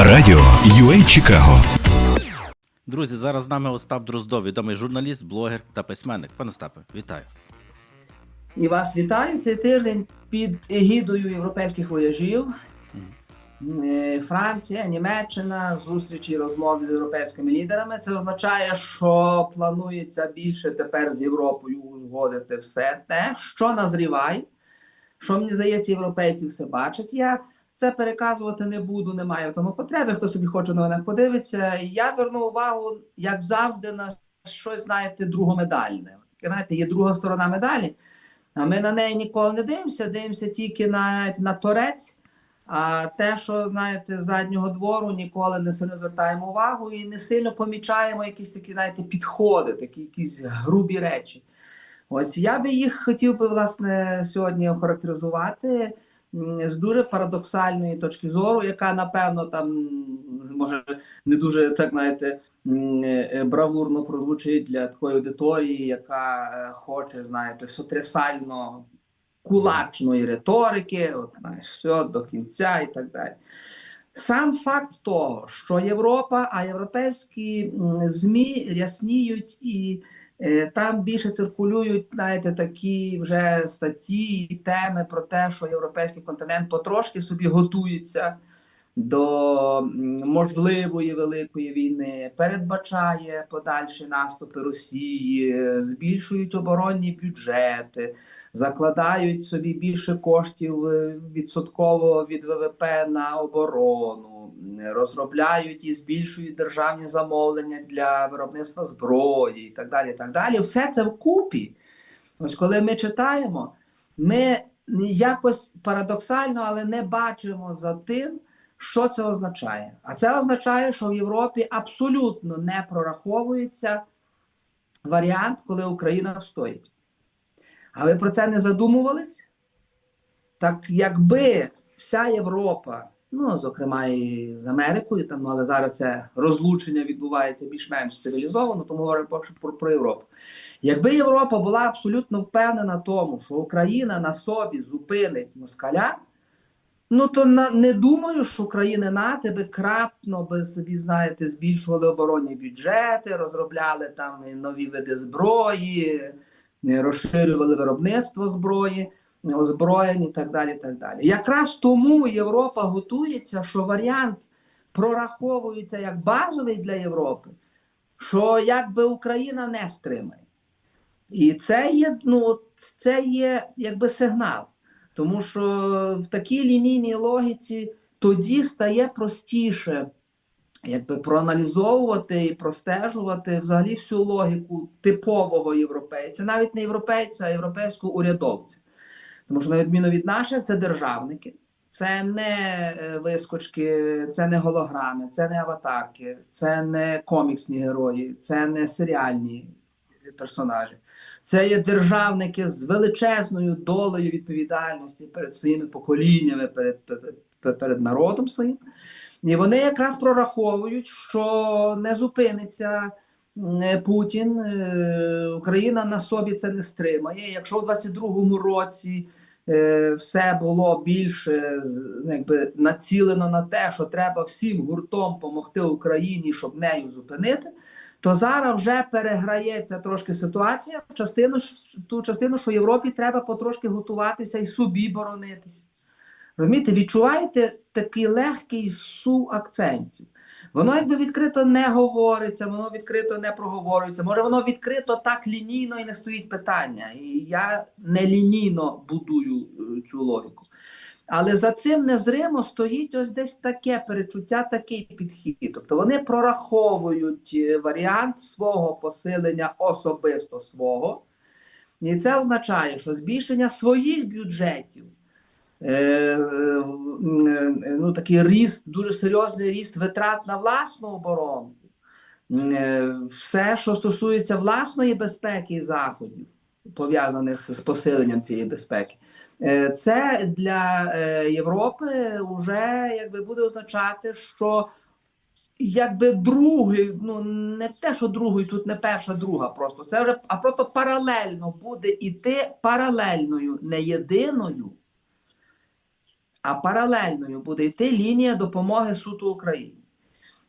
Радіо UA Чикаго. Друзі, зараз з нами Остап Дроздов, відомий журналіст, блогер та письменник. Пане Остапе, вітаю. І вас вітаю цей тиждень під егідою європейських вояжів. Е, Франція, Німеччина, зустрічі і розмови з європейськими лідерами. Це означає, що планується більше тепер з Європою узгодити все те, що назріває. Що мені здається, європейці все бачать. Я це переказувати не буду, немає в тому потреби. Хто собі хоче в новинах подивиться. Я зверну увагу, як завжди, на щось, знаєте, другомедальне. Знаєте, є друга сторона медалі. А ми на неї ніколи не дивимося, дивимося тільки на, на торець. А те, що знаєте, з заднього двору ніколи не сильно звертаємо увагу і не сильно помічаємо якісь такі, знаєте, підходи, такі якісь грубі речі. Ось я би їх хотів би власне сьогодні охарактеризувати з дуже парадоксальної точки зору, яка напевно там може не дуже так знаєте. е, Бравурно прозвучить для такої аудиторії, яка е, хоче, знаєте, сотрясально кулачної риторики, от, знаєш, все до кінця і так далі. Сам факт того, що Європа, а європейські ЗМІ рясніють і е, там більше циркулюють, знаєте, такі вже статті і теми про те, що європейський континент потрошки собі готується до можливої великої війни, передбачає подальші наступи Росії, збільшують оборонні бюджети, закладають собі більше коштів е, відсотково від ВВП на оборону, розробляють і збільшують державні замовлення для виробництва зброї і так далі. І так далі. Все це вкупі. Ось коли ми читаємо, ми якось парадоксально, але не бачимо за тим, що це означає. А це означає, що в Європі абсолютно не прораховується варіант, коли Україна стоїть. А ви про це не задумувались? Так якби вся Європа, ну, зокрема, і з Америкою, там, ну, але зараз це розлучення відбувається більш-менш цивілізовано, тому говоримо поки про, про Європу. Якби Європа була абсолютно впевнена в тому, що Україна на собі зупинить москаля, ну то на, не думаю, що країни НАТО би кратно би собі, знаєте, збільшували оборонні бюджети, розробляли там нові види зброї, е, розширювали виробництво зброї, озброєнь і так далі. так далі. Якраз тому Європа готується, що варіант прораховується як базовий для Європи, що якби Україна не стримає. І це є, ну, це є якби сигнал. Тому що в такій лінійній логіці тоді стає простіше якби проаналізовувати і простежувати взагалі всю логіку типового європейця, навіть не європейця, а європейського урядовця. Тому що, на відміну від наших, це державники, це не е, вискочки, це не голограми, це не аватарки, це не коміксні герої, це не серіальні персонажі. Це є державники з величезною долею відповідальності перед своїми поколіннями, перед, перед, перед народом своїм. І вони якраз прораховують, що не зупиниться Путін, е, Україна на собі це не стримає. Якщо у 22-му році е, все було більше ну, якби, націлено на те, що треба всім гуртом допомогти Україні, щоб нею зупинити, то зараз вже переграється трошки ситуація в частину в ту частину, що Європі треба потрошки готуватися і собі боронитися. Розумієте, відчуваєте такий легкий су акцентів. Воно якби відкрито не говориться, воно відкрито не проговорюється. Може, воно відкрито так лінійно і не стоїть питання. І я не лінійно будую е, цю логіку. Але за цим незримо стоїть ось десь таке перечуття, такий підхід. Тобто вони прораховують е, варіант свого посилення особисто свого. І це означає, що збільшення своїх бюджетів, е, е, ну, такий ріст, дуже серйозний ріст витрат на власну оборону, е, все, що стосується власної безпеки і заходів, пов'язаних з посиленням цієї безпеки. Е, Це для е, Європи вже якби буде означати, що якби другий, ну не те, що другий, тут не перша, друга, просто це вже а просто паралельно буде іти паралельною, не єдиною, а паралельною буде йти лінія допомоги суто Україні.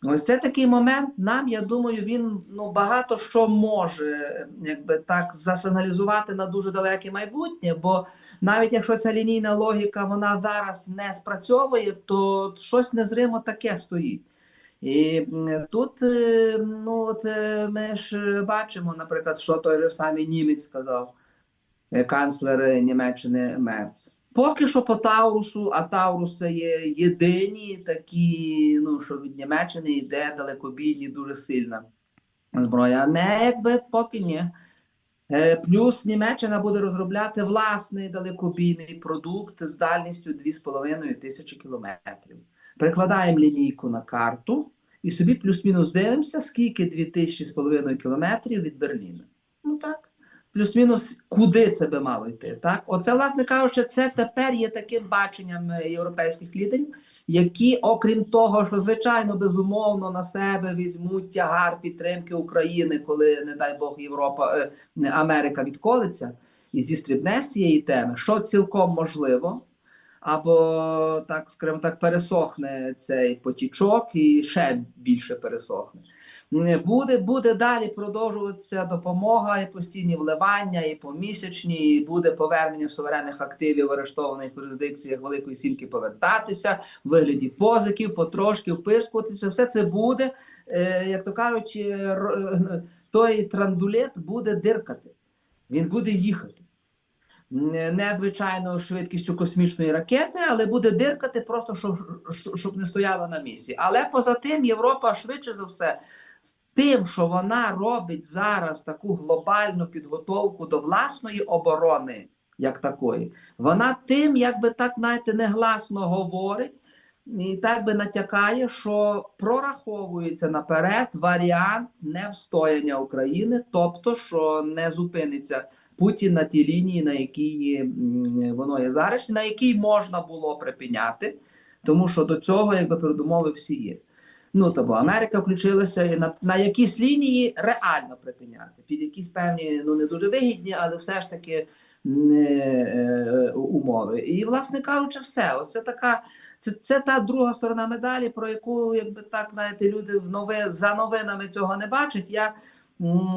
Ось це такий момент. Нам, я думаю, він ну багато що може якби так засигналізувати на дуже далеке майбутнє. Бо навіть якщо ця лінійна логіка вона зараз не спрацьовує, то щось незримо таке стоїть. І тут е, ну от е, ми ж бачимо, наприклад, що той же самий німець сказав, канцлер Німеччини Мерц. Поки що по Таурусу, а Таурус це є єдині такі, ну що від Німеччини йде далекобійні дуже сильна зброя. Не якби поки ні. Е, Плюс Німеччина буде розробляти власний далекобійний продукт з дальністю 2,5 тисячі кілометрів. Прикладаємо лінійку на карту і собі плюс-мінус дивимося, скільки 2,5 кілометрів від Берліна. Ну так. Плюс-мінус, куди це би мало йти. Так? Оце, власне кажучи, це тепер є таким баченням е, європейських лідерів, які, окрім того, що звичайно безумовно на себе візьмуть тягар підтримки України, коли, не дай Бог, Європа, е, Америка відколиться і зістрібне з цієї теми, що цілком можливо. Або так, скажімо так, пересохне цей потічок і ще більше пересохне. Буде, буде далі продовжуватися допомога і постійні вливання, і помісячні, і буде повернення суверенних активів арештованих юрисдикціях Великої Сімки повертатися в вигляді позиків, потрошки впирскуватися. Все це буде, е, як то кажуть, е, е, той трандулет буде диркати. Він буде їхати. Не не, звичайно швидкістю космічної ракети, але буде диркати просто, щоб, щоб не стояла на місці. Але поза тим, Європа швидше за все тим, що вона робить зараз таку глобальну підготовку до власної оборони, як такої, вона тим, якби так знаєте, негласно говорить і так би натякає, що прораховується наперед варіант невстояння України, тобто, що не зупиниться. Путін на тій лінії, на якій воно є зараз, на якій можна було припиняти, тому що до цього якби передумови всі є. Ну тобто Америка включилася і на, на якісь лінії реально припиняти, під якісь певні, ну не дуже вигідні, але все ж таки м, е, е, умови. І, власне кажучи, все. Оце така, це, це та друга сторона медалі, про яку, якби так, знаєте, люди в нове за новинами цього не бачать. Я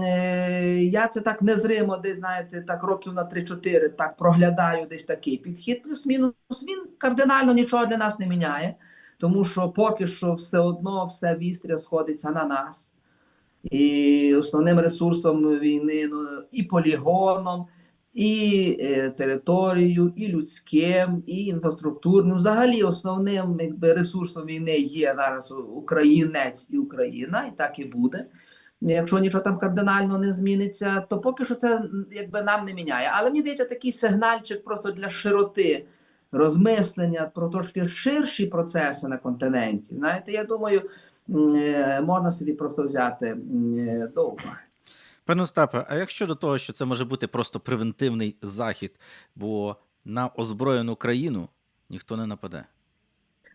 е, Я це так незримо, десь знаєте, так років на 3-4 так проглядаю десь такий підхід. Плюс-мінус він кардинально нічого для нас не міняє, тому що поки що все одно все вістря сходиться на нас. І основним ресурсом війни ну, і полігоном, і е, територією, і людським, і інфраструктурним. Взагалі, основним якби, ресурсом війни є зараз українець і Україна, і так і буде якщо нічого там кардинально не зміниться, то поки що це якби нам не міняє. Але мені здається, такий сигнальчик просто для широти розмислення про трошки ширші процеси на континенті. Знаєте, я думаю, е, можна собі просто взяти е, до уваги. Пане Остапе, а як щодо того, що це може бути просто превентивний захід, бо на озброєну країну ніхто не нападе.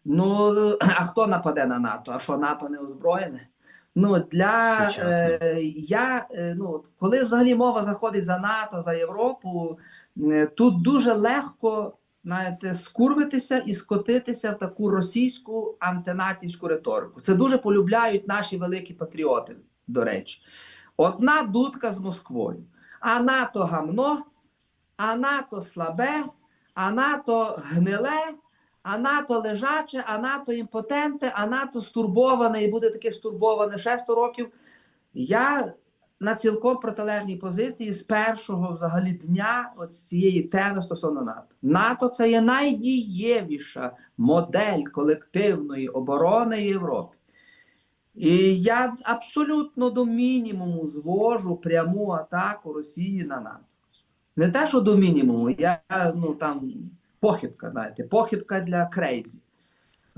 Ну а хто нападе на НАТО? А що НАТО не озброєне? Ну для е, я е, ну коли взагалі мова заходить за НАТО, за Європу, е, тут дуже легко знаєте, скурвитися і скотитися в таку російську антинатівську риторику. Це дуже полюбляють наші великі патріоти. До речі, одна дудка з Москвою, а НАТО гамно, а НАТО слабе, а НАТО гниле. А НАТО лежаче, а НАТО імпотенте, а НАТО стурбоване і буде таке стурбоване ще 100 років. Я на цілком протилежній позиції з першого взагалі дня от цієї теми стосовно НАТО. НАТО це є найдієвіша модель колективної оборони Європи. І я абсолютно до мінімуму звожу пряму атаку Росії на НАТО. Не те, що до мінімуму, я ну там похибка, знаєте, похибка для крейзі.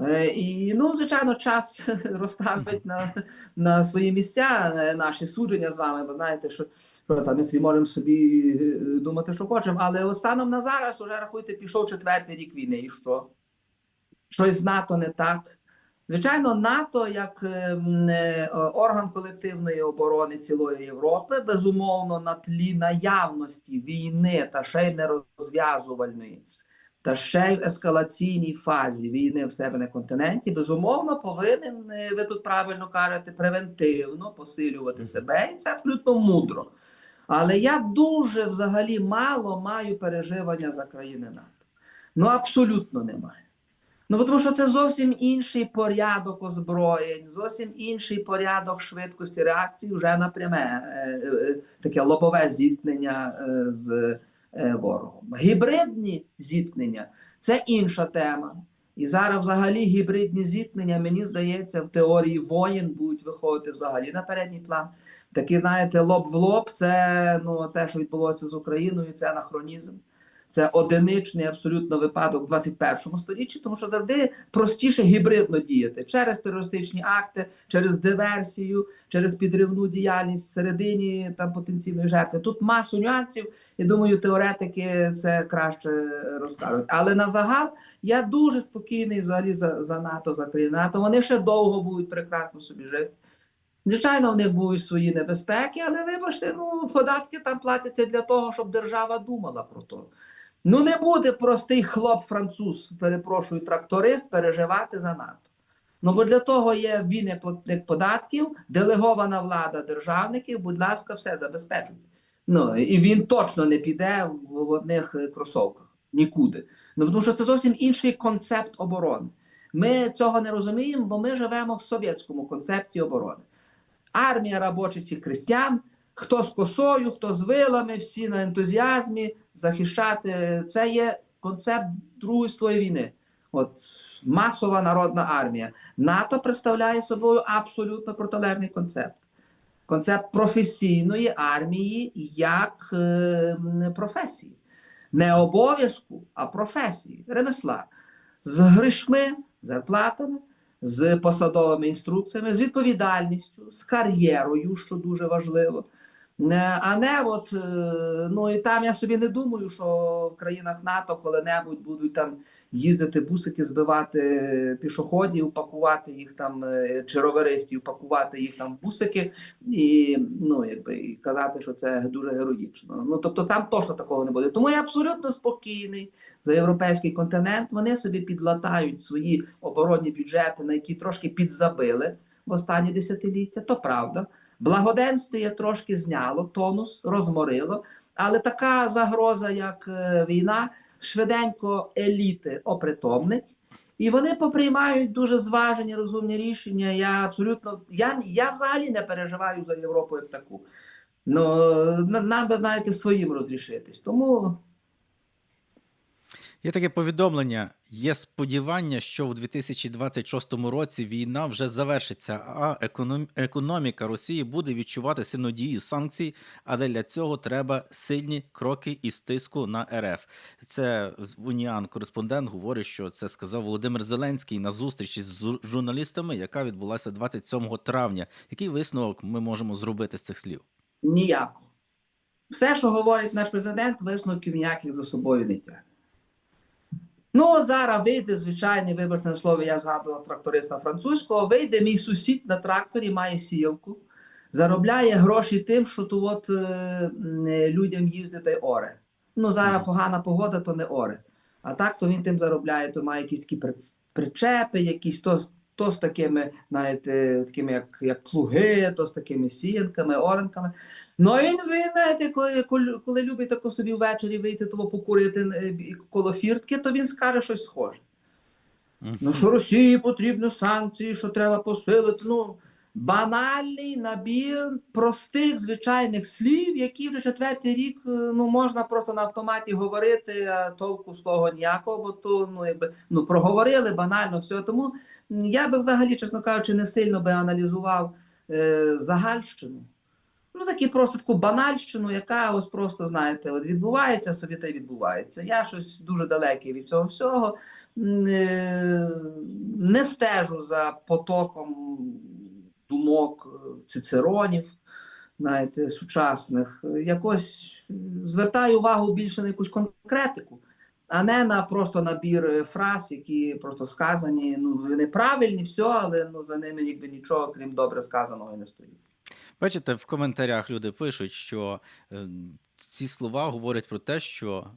Е, і, ну, звичайно, час розставить на, на свої місця е, наші судження з вами, бо знаєте, що, що там ми собі можемо собі е, думати, що хочемо. Але станом на зараз, уже рахуйте, пішов четвертий рік війни. І що? Щось з НАТО не так. Звичайно, НАТО як е, е, орган колективної оборони цілої Європи, безумовно, на тлі наявності війни та ще й не розв'язувальної та ще й в ескалаційній фазі війни в себе на континенті, безумовно, повинен, е, ви тут правильно кажете, превентивно посилювати себе, і це абсолютно мудро. Але я дуже взагалі мало маю переживання за країни НАТО. Ну, абсолютно немає. Ну, тому що це зовсім інший порядок озброєнь, зовсім інший порядок швидкості реакції вже на пряме е, е, таке лобове зіткнення е, з ворогом. Гібридні зіткнення це інша тема. І зараз взагалі гібридні зіткнення, мені здається, в теорії воєн будуть виходити взагалі на передній план. Такі, знаєте, лоб в лоб, це ну, те, що відбулося з Україною, це анахронізм. Це одиничний абсолютно випадок в 21 сторіччі, тому що завжди простіше гібридно діяти через терористичні акти, через диверсію, через підривну діяльність всередині там потенційної жертви. Тут масу нюансів. Я думаю, теоретики це краще розкажуть. Але на загал я дуже спокійний взагалі за, за НАТО, за країни НАТО. Вони ще довго будуть прекрасно собі жити. Звичайно, в них будуть свої небезпеки, але вибачте, ну податки там платяться для того, щоб держава думала про то. Ну не буде простий хлоп француз, перепрошую, тракторист переживати за НАТО. Ну бо для того є вільний платник податків, делегована влада державників, будь ласка, все забезпечуйте. Ну і він точно не піде в, одних кросовках нікуди. Ну тому що це зовсім інший концепт оборони. Ми цього не розуміємо, бо ми живемо в совєтському концепті оборони. Армія робочих і крестьян, хто з косою, хто з вилами, всі на ентузіазмі захищати. Це є концепт Другої світової війни. От масова народна армія. НАТО представляє собою абсолютно протилежний концепт. Концепт професійної армії як е, професії. Не обов'язку, а професії, ремесла. З гришми, зарплатами, з посадовими інструкціями, з відповідальністю, з кар'єрою, що дуже важливо. Не- А не от, е, ну і там я собі не думаю, що в країнах НАТО коли-небудь будуть там їздити бусики, збивати пішоходів, пакувати їх там, е, чи роверистів, пакувати їх там бусики і ну, якби, і казати, що це дуже героїчно. Ну тобто там точно такого не буде. Тому я абсолютно спокійний за європейський континент. Вони собі підлатають свої оборонні бюджети, на які трошки підзабили в останні десятиліття. То правда. Благоденствие трошки зняло, тонус розморило, але така загроза, як е, війна, швиденько еліти опритомнить, і вони поприймають дуже зважені розумні рішення. Я абсолютно я, я взагалі не переживаю за Європу як таку. Ну, нам би, знаєте, своїм розрішитись. Тому Є таке повідомлення. Є сподівання, що в 2026 році війна вже завершиться, а економіка Росії буде відчувати сильну дію санкцій, але для цього треба сильні кроки і стиску на РФ. Це Уніан кореспондент говорить, що це сказав Володимир Зеленський на зустрічі з журналістами, яка відбулася 27 травня. Який висновок ми можемо зробити з цих слів? ніяко. Все, що говорить наш президент, висновків ніяких за собою не тягне. Ну, зараз вийде звичайне виборне слово, я згадував тракториста французького. Вийде мій сусід на тракторі, має сілку, заробляє гроші тим, що тут от, е, е, людям їздити оре. Ну, зараз погана погода, то не оре. А так, то він тим заробляє, то має якісь такі причепи, якісь то, то з такими, знаєте, такими, як, як плуги, то з такими сіянками, оренками. Ну він, він знаєте, коли, коли, коли любить тако собі ввечері вийти того покурити е, коло фіртки, то він скаже щось схоже. Ну, що Росії потрібні санкції, що треба посилити. Ну, банальний набір простих звичайних слів, які вже четвертий рік е, ну, можна просто на автоматі говорити, а толку з того ніякого, бо то ну, якби, ну, проговорили банально все. Тому я би взагалі, чесно кажучи, не сильно би аналізував е, загальщину. Ну, такі просто таку банальщину, яка ось просто, знаєте, от відбувається собі та й відбувається. Я щось дуже далекий від цього всього. Е, Не стежу за потоком думок е, цицеронів, знаєте, сучасних. Якось звертаю увагу більше на якусь конкретику, а не на просто набір е, фраз, які просто сказані. Ну, вони правильні, все, але ну, за ними ніби нічого, крім добре сказаного, і не стоїть. Бачите, в коментарях люди пишуть, що е, ці слова говорять про те, що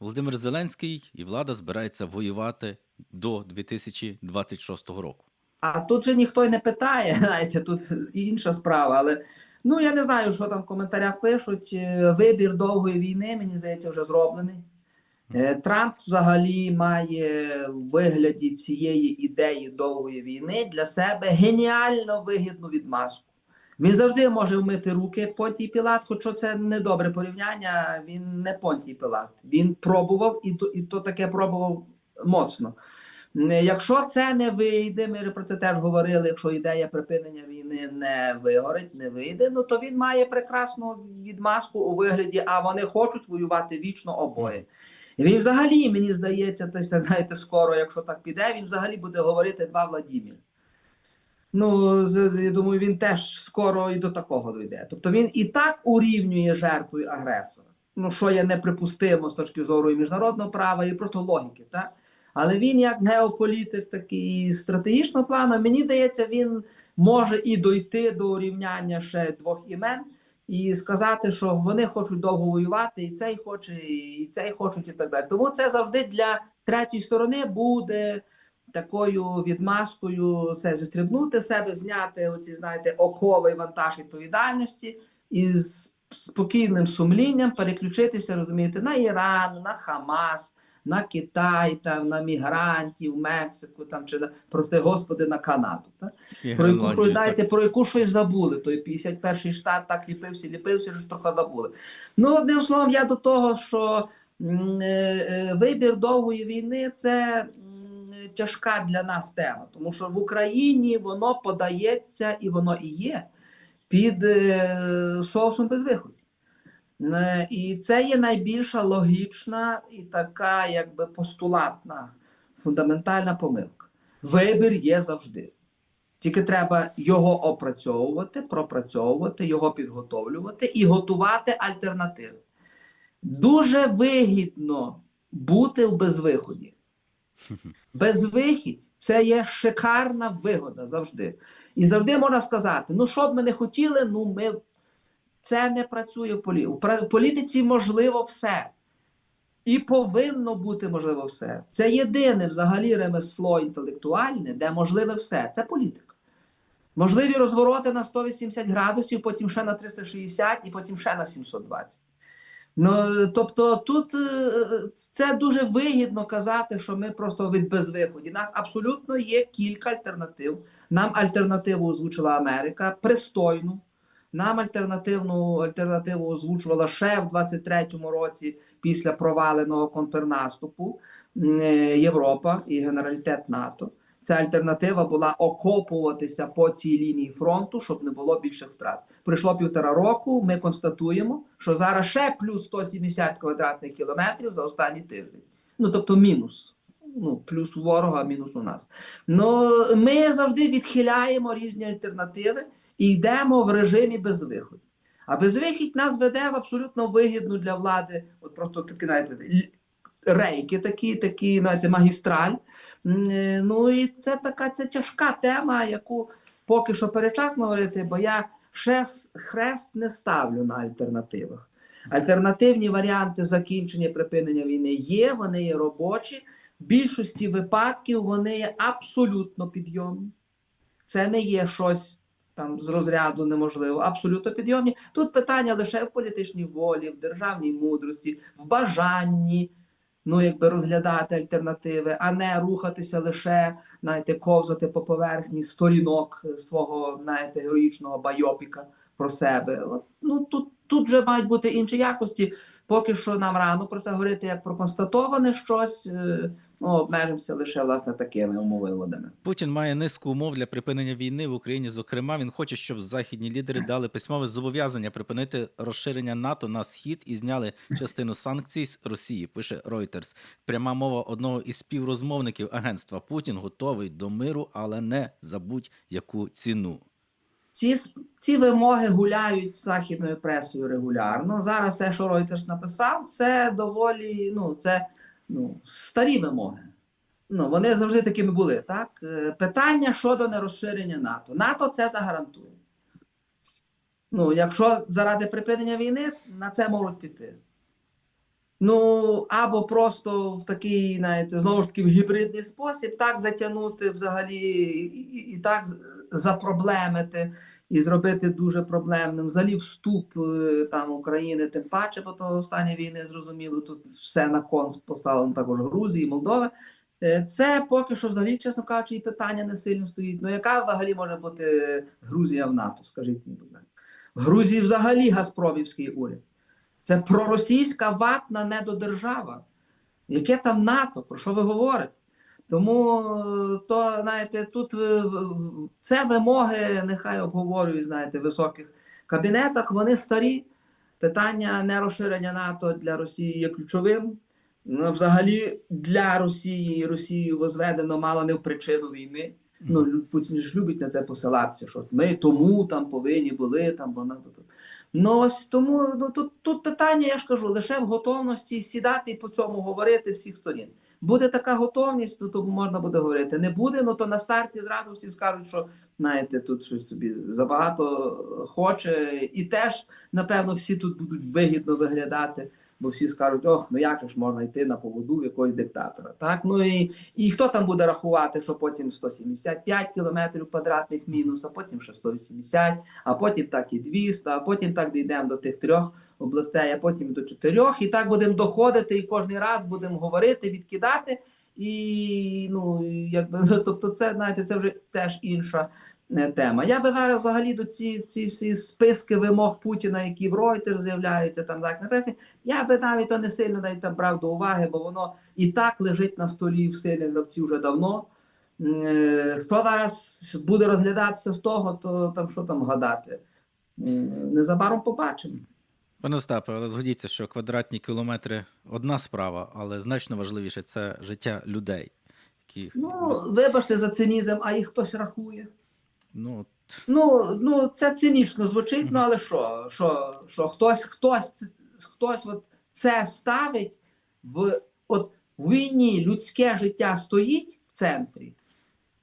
Володимир Зеленський і влада збирається воювати до 2026 року. А тут же ніхто й не питає, знаєте, тут інша справа. Але ну я не знаю, що там в коментарях пишуть. Е, Вибір довгої війни, мені здається, вже зроблений. Е, Трамп взагалі має в вигляді цієї ідеї довгої війни для себе геніально вигідну відмазку. Він завжди може вмити руки Понтій Пілат, хоча це не добре порівняння. Він не Понтій Пілат. Він пробував і то, і то таке пробував моцно. Якщо це не вийде, ми про це теж говорили. Якщо ідея припинення війни не вигорить, не вийде, ну то він має прекрасну відмазку у вигляді, а вони хочуть воювати вічно обоє. Він взагалі, мені здається, десь знаєте, скоро, якщо так піде, він взагалі буде говорити два Владімір. Ну, я думаю, він теж скоро і до такого дойде. Тобто він і так урівнює жертвою агресора. Ну, що є неприпустимо з точки зору і міжнародного права, і просто логіки, так? Але він, як геополітик, такий стратегічного плану, мені здається, він може і дойти до урівняння ще двох імен і сказати, що вони хочуть довго воювати, і цей хоче, і цей хочуть, і так далі. Тому це завжди для третьої сторони буде такою відмазкою все зістрибнути себе, зняти оці, знаєте, оковий вантаж відповідальності і з спокійним сумлінням переключитися, розумієте, на Іран, на Хамас, на Китай, там, на мігрантів, Мексику, там чи на прости господи, на Канаду. Так? І Про яку щось, про яку щось забули. Той 51-й штат так ліпився, ліпився, що трохи забули. Ну, одним словом, я до того, що е, е, вибір довгої війни це тяжка для нас тема, тому що в Україні воно подається і воно і є під е, соусом безвиході. Е, І це є найбільша логічна і така, якби постулатна, фундаментальна помилка. Вибір є завжди. Тільки треба його опрацьовувати, пропрацьовувати, його підготовлювати і готувати альтернативи. Дуже вигідно бути в безвиході. Безвихідь це є шикарна вигода завжди. І завжди можна сказати: ну, що б ми не хотіли, ну ми це не працює в полі. Політиці можливо все. І повинно бути можливо все. Це єдине взагалі ремесло інтелектуальне, де можливе все. Це політика. Можливі розвороти на 180 градусів, потім ще на 360 і потім ще на 720. Ну, тобто тут е, це дуже вигідно казати, що ми просто від безвиході. Нас абсолютно є кілька альтернатив. Нам альтернативу озвучила Америка пристойну. Нам альтернативну альтернативу озвучувала ще в 23-му році після проваленого контрнаступу е, Європа і генералітет НАТО. Ця альтернатива була окопуватися по цій лінії фронту, щоб не було більших втрат. Пройшло півтора року. Ми констатуємо, що зараз ще плюс 170 квадратних кілометрів за останній тиждень. Ну тобто мінус. Ну, плюс ворога, мінус у нас. Ну ми завжди відхиляємо різні альтернативи і йдемо в режимі безвиходу. А безвихідь нас веде в абсолютно вигідну для влади, от просто такі, знаєте, рейки, такі, такі, знаєте, магістраль. Е, Ну і це така це тяжка тема, яку поки що перечасно говорити, бо я ще хрест не ставлю на альтернативах. Альтернативні варіанти закінчення припинення війни є, вони є робочі. В більшості випадків вони є абсолютно підйомні. Це не є щось там з розряду неможливо, абсолютно підйомні. Тут питання лише в політичній волі, в державній мудрості, в бажанні ну, якби розглядати альтернативи, а не рухатися лише, знаєте, ковзати по поверхні сторінок е, свого, знаєте, героїчного байопіка про себе. От, ну тут, тут вже мають бути інші якості. Поки що нам рано про це говорити як про констатоване щось. Ну, обмежимося лише власне такими умовиводами. Путін має низку умов для припинення війни в Україні. Зокрема, він хоче, щоб західні лідери дали письмове зобов'язання припинити розширення НАТО на схід і зняли частину санкцій з Росії. Пише Reuters. Пряма мова одного із співрозмовників агентства Путін готовий до миру, але не за будь-яку ціну. Ці, ці вимоги гуляють західною пресою регулярно. Зараз те, що Reuters написав, це доволі ну, це, ну, старі вимоги. Ну, вони завжди такими були. Так? Е, Питання щодо нерозширення НАТО. НАТО це загарантує. Ну, якщо заради припинення війни, на це можуть піти. Ну, або просто в такий, знаєте, знову ж таки, в гібридний спосіб так затягнути взагалі і, і, і так запроблемити і зробити дуже проблемним. Взагалі вступ е, там України, тим паче, бо то стане війни, зрозуміло, тут все на кон поставлено також Грузії, Молдови. Е, Це поки що взагалі, чесно кажучи, і питання не сильно стоїть. Ну, яка взагалі може бути Грузія в НАТО? Скажіть мені, будь ласка. В Грузії взагалі Газпромівський уряд. Це проросійська ватна недодержава. Яке там НАТО? Про що ви говорите? Тому е, то, знаєте, тут е, це вимоги, нехай обговорюють, знаєте, в високих кабінетах. Вони старі. Питання нерозширення НАТО для Росії є ключовим. Ну, взагалі для Росії Росію возведено мало не в причину війни. Ну, Путін ж любить на це посилатися, що ми тому там повинні були там, бо на ну ось тому ну, тут, тут питання, я ж кажу, лише в готовності сідати і по цьому говорити всіх сторін. Буде така готовність, то, то можна буде говорити. Не буде, ну то на старті з радості скажуть, що знаєте, тут щось собі забагато хоче, і теж напевно всі тут будуть вигідно виглядати. Бо всі скажуть, ох, ну як ж можна йти на поводу якогось диктатора. Так? Ну і, і хто там буде рахувати, що потім 175 кілометрів квадратних мінус, а потім ще 180, а потім так і 200, а потім так дійдемо до тих трьох областей, а потім до чотирьох. І так будемо доходити, і кожен раз будемо говорити, відкидати. І ну, якби, тобто, це, знаєте, це вже теж інша тема. Я би зараз взагалі до ці, ці всі списки вимог Путіна, які в Reuters з'являються, там так на пресі, я би навіть то не сильно навіть там брав до уваги, бо воно і так лежить на столі в сильних гравців вже давно. Е, Що зараз буде розглядатися з того, то там що там гадати? Незабаром побачимо. Пане Остапе, але згодіться, що квадратні кілометри одна справа, але значно важливіше це життя людей, які Ну, вибачте за цинізм, а їх хтось рахує. Ну, Ну, ну це цинічно звучить, ну але що, що, що хтось, хтось, хтось от це ставить в от в війні людське життя стоїть в центрі,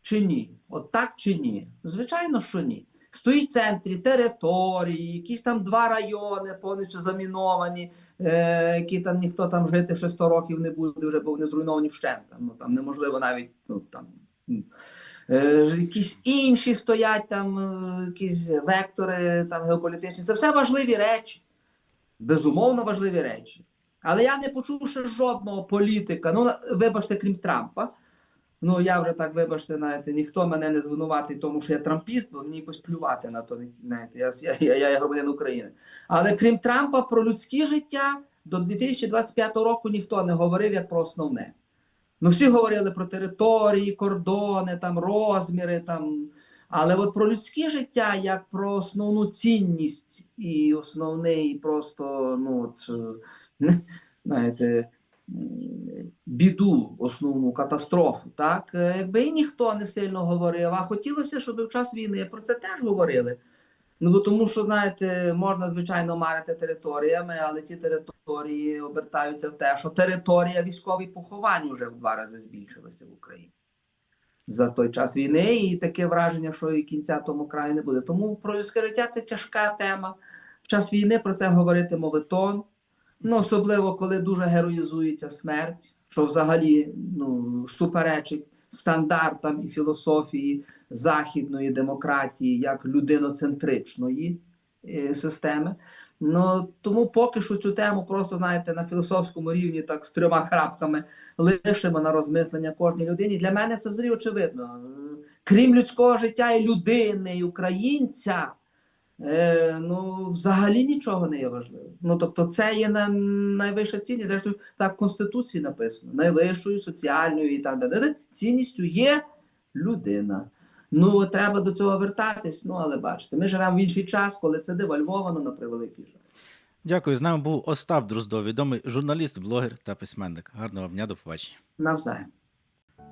чи ні? От так чи ні? Звичайно, що ні. Стоїть в центрі території, якісь там два райони повністю заміновані, е, які там ніхто там жити ще 100 років не буде, вже бо вони зруйновані вщент. Ну, там неможливо навіть ну, там, якісь інші стоять там, е, якісь вектори там, геополітичні. Це все важливі речі. Безумовно важливі речі. Але я не почув ще жодного політика. Ну, вибачте, крім Трампа. Ну, я вже так, вибачте, знаєте, ніхто мене не звинуватить, тому що я трампіст, бо мені якось плювати на то. Знаєте, я, я, я, я є громадянин України. Але крім Трампа, про людське життя до 2025 року ніхто не говорив як про основне. Ну, всі говорили про території, кордони, там, розміри, там. Але от про людське життя, як про основну цінність і основний просто, ну от, е, знаєте, біду, основну катастрофу, так, е, якби і ніхто не сильно говорив, а хотілося, щоб в час війни про це теж говорили. Ну, бо тому що, знаєте, можна, звичайно, марити територіями, але ті території обертаються в те, що територія військових поховань вже в два рази збільшилася в Україні за той час війни, і таке враження, що і кінця тому краю не буде. Тому про людське життя це тяжка тема. В час війни про це говорити мовитон. Ну, особливо, коли дуже героїзується смерть, що взагалі ну, суперечить стандартам і філософії західної демократії як людиноцентричної е, системи. Ну тому поки що цю тему просто знаєте на філософському рівні, так з трьома крапками лишимо на розмислення кожній людині. Для мене це взагалі очевидно. Е, Крім людського життя і людини, і українця, е, ну взагалі нічого не є важливим. Ну тобто, це є на найвища цінність. Зрештою, так в Конституції написано: найвищою соціальною і так далі. Цінністю є людина. Ну, треба до цього вертатись. Ну, але бачите, ми живемо в інший час, коли це девальвовано на превеликий жаль. дякую. З нами був Остап Дроздов, відомий журналіст, блогер та письменник. Гарного вам дня, до побачення. Навзаєм.